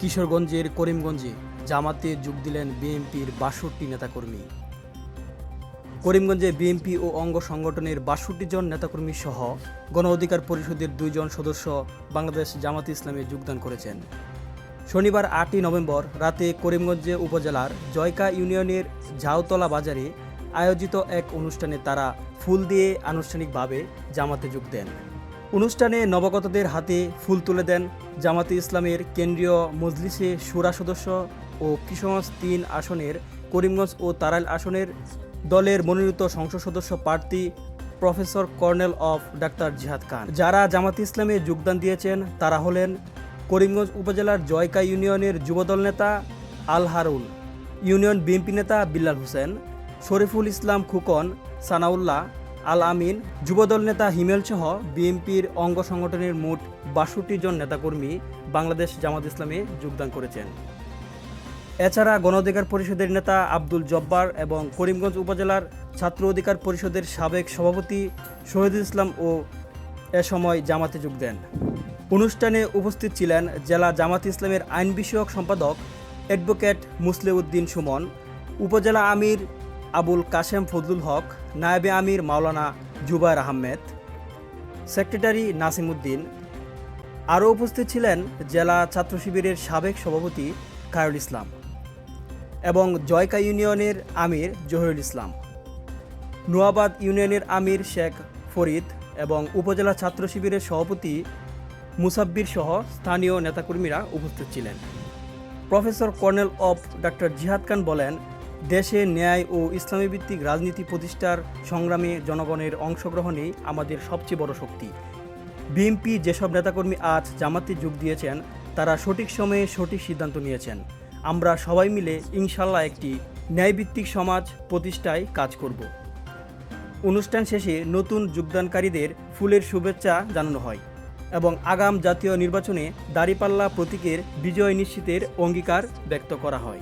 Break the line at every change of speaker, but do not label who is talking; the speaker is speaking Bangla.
কিশোরগঞ্জের করিমগঞ্জে জামাতে যোগ দিলেন বিএনপির বাষট্টি নেতাকর্মী। করিমগঞ্জে বিএনপি ও অঙ্গ সংগঠনের বাষট্টি জন নেতাকর্মী সহ গণ অধিকার পরিষদের দুইজন সদস্য বাংলাদেশ জামাতে ইসলামে যোগদান করেছেন। শনিবার আটই নভেম্বর রাতে করিমগঞ্জে উপজেলার জয়কা ইউনিয়নের ঝাউতলা বাজারে আয়োজিত এক অনুষ্ঠানে তারা ফুল দিয়ে আনুষ্ঠানিকভাবে জামাতে যোগ দেন। অনুষ্ঠানে নবাগতদের হাতে ফুল তুলে দেন জামাতে ইসলামের কেন্দ্রীয় মজলিসে সুরা সদস্য ও কিশোরগঞ্জ তিন আসনের করিমগঞ্জ ও তারাইল আসনের দলের মনোনীত সংসদ সদস্য প্রার্থী প্রফেসর কর্নেল অফ ডাক্তার জিহাদ খান। যারা জামাতে ইসলামে যোগদান দিয়েছেন, তারা হলেন করিমগঞ্জ উপজেলার জয়কা ইউনিয়নের যুবদল নেতা আল হারুন, ইউনিয়ন বিএনপি নেতা বিল্লাল হোসেন, শরীফুল ইসলাম খুকন, সানাউল্লাহ আল আমিন, যুবদল নেতা হিমেল সহ, বিএনপির অঙ্গ সংগঠনের মোট বাষট্টি জন নেতাকর্মী বাংলাদেশ জামাত ইসলামে যোগদান করেছেন। এছাড়া গণ অধিকার পরিষদের নেতা আব্দুল জব্বার এবং করিমগঞ্জ উপজেলার ছাত্র অধিকার পরিষদের সাবেক সভাপতি শহীদুল ইসলাম ও এ সময় জামাতে যোগ দেন। অনুষ্ঠানে উপস্থিত ছিলেন জেলা জামাত ইসলামের আইন বিষয়ক সম্পাদক অ্যাডভোকেট মুসলেউদ্দিন সুমন, উপজেলা আমির আবুল কাশেম ফজলুল হক নায়েবে আমির মাওলানা জুবায়ের আহমেদ, সেক্রেটারি নাসিমউদ্দিন আরও উপস্থিত ছিলেন জেলা ছাত্র শিবিরের সাবেক সভাপতি খায়রুল ইসলাম এবং জয়কা ইউনিয়নের আমির জহিরুল ইসলাম, নোয়াবাদ ইউনিয়নের আমির শেখ ফরিদ এবং উপজেলা ছাত্র শিবিরের সভাপতি মুসাব্বির সহ স্থানীয় নেতাকর্মীরা উপস্থিত ছিলেন। প্রফেসর কর্নেল অফ ডক্টর জিহাদ খান বলেন দেশে ন্যায় ও ইসলামী ভিত্তিক রাজনীতি প্রতিষ্ঠার সংগ্রামে জনগণের অংশগ্রহণে আমাদের সবচেয়ে বড় শক্তি। বিএনপি যেসব নেতাকর্মী আজ জামাতে যোগ দিয়েছেন, তারা সঠিক সময়ে সঠিক সিদ্ধান্ত নিয়েছেন। আমরা সবাই মিলে ইনশাল্লাহ একটি ন্যায়ভিত্তিক সমাজ প্রতিষ্ঠায় কাজ করব। অনুষ্ঠান শেষে নতুন যোগদানকারীদের ফুলের শুভেচ্ছা জানানো হয় এবং আগাম জাতীয় নির্বাচনে দাঁড়িপাল্লা প্রতীকের বিজয় নিশ্চিতের অঙ্গীকার ব্যক্ত করা হয়।